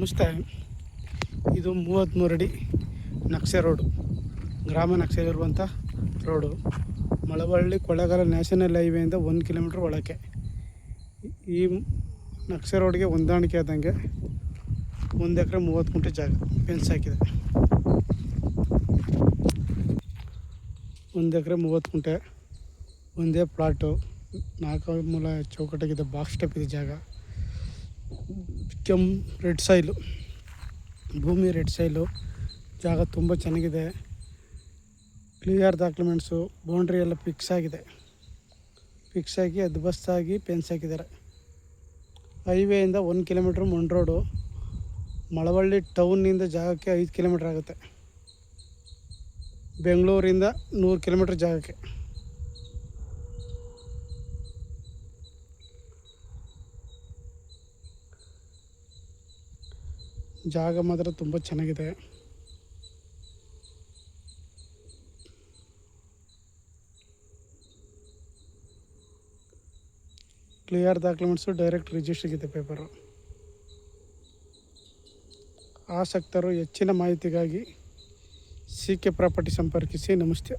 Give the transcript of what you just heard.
ನಮಸ್ತೆ ಇದು ಮೂವತ್ತ್ಮೂರು ಅಡಿ ನಕ್ಷೆ ರೋಡು. ಗ್ರಾಮ ನಕ್ಷೆಯಲ್ಲಿರುವಂಥ ರೋಡು. ಮಳವಳ್ಳಿ ಕೊಳ್ಳೇಗಾಲ ನ್ಯಾಷನಲ್ ಹೈವೇಯಿಂದ ಒಂದು ಕಿಲೋಮೀಟ್ರ್ ಒಳಕ್ಕೆ. ಈ ನಕ್ಷೆ ರೋಡ್ಗೆ ಹೊಂದಾಣಿಕೆ ಆದಂಗೆ ಒಂದು ಎಕರೆ ಮೂವತ್ತು ಗುಂಟೆ ಜಾಗ ಫೆನ್ಸ್ ಹಾಕಿದೆ. ಒಂದು ಎಕರೆ ಮೂವತ್ತು ಗುಂಟೆ ಒಂದೇ ಪ್ಲಾಟು ನಾಲ್ಕು ಮೂಲ ಚೌಕಟ್ಟಾಗಿದೆ ಬಾಕ್ಸ್ ಟೈಪ್ ಇದೆ ಜಾಗ. ಕೆಂಪು ರೆಡ್ ಸೈಲು. ಭೂಮಿ ರೆಡ್ ಸೈಲು. ಜಾಗ ತುಂಬ ಚೆನ್ನಾಗಿದೆ. ಕ್ಲಿಯರ್ ಡಾಕ್ಯುಮೆಂಟ್ಸು ಬೌಂಡ್ರಿ ಎಲ್ಲ ಫಿಕ್ಸ್ ಆಗಿದೆ. ಫಿಕ್ಸ್ ಆಗಿ ಅದು ಬಸ್ ಆಗಿ ಪೆನ್ಸ್ ಹಾಕಿದ್ದಾರೆ. ಹೈವೇಯಿಂದ ಒಂದು ಕಿಲೋಮೀಟ್ರ್ ಮಣ್ ರೋಡು ಮಳವಳ್ಳಿ ಟೌನ್ನಿಂದ ಜಾಗಕ್ಕೆ ಐದು ಕಿಲೋಮೀಟ್ರ್ ಆಗುತ್ತೆ. ಬೆಂಗಳೂರಿಂದ ನೂರು ಕಿಲೋಮೀಟ್ರ್ ಜಾಗಕ್ಕೆ. ಜಾಗ ಮಾತ್ರ ತುಂಬ ಚೆನ್ನಾಗಿದೆ. ಕ್ಲಿಯರ್ ಡಾಕ್ಯುಮೆಂಟ್ಸು ಡೈರೆಕ್ಟ್ ರಿಜಿಸ್ಟ್ರಿಗಿದೆ ಪೇಪರು ಆಸಕ್ತರು ಹೆಚ್ಚಿನ ಮಾಹಿತಿಗಾಗಿ ಸಿ ಕೆ ಪ್ರಾಪರ್ಟಿ ಸಂಪರ್ಕಿಸಿ. ನಮಸ್ತೆ.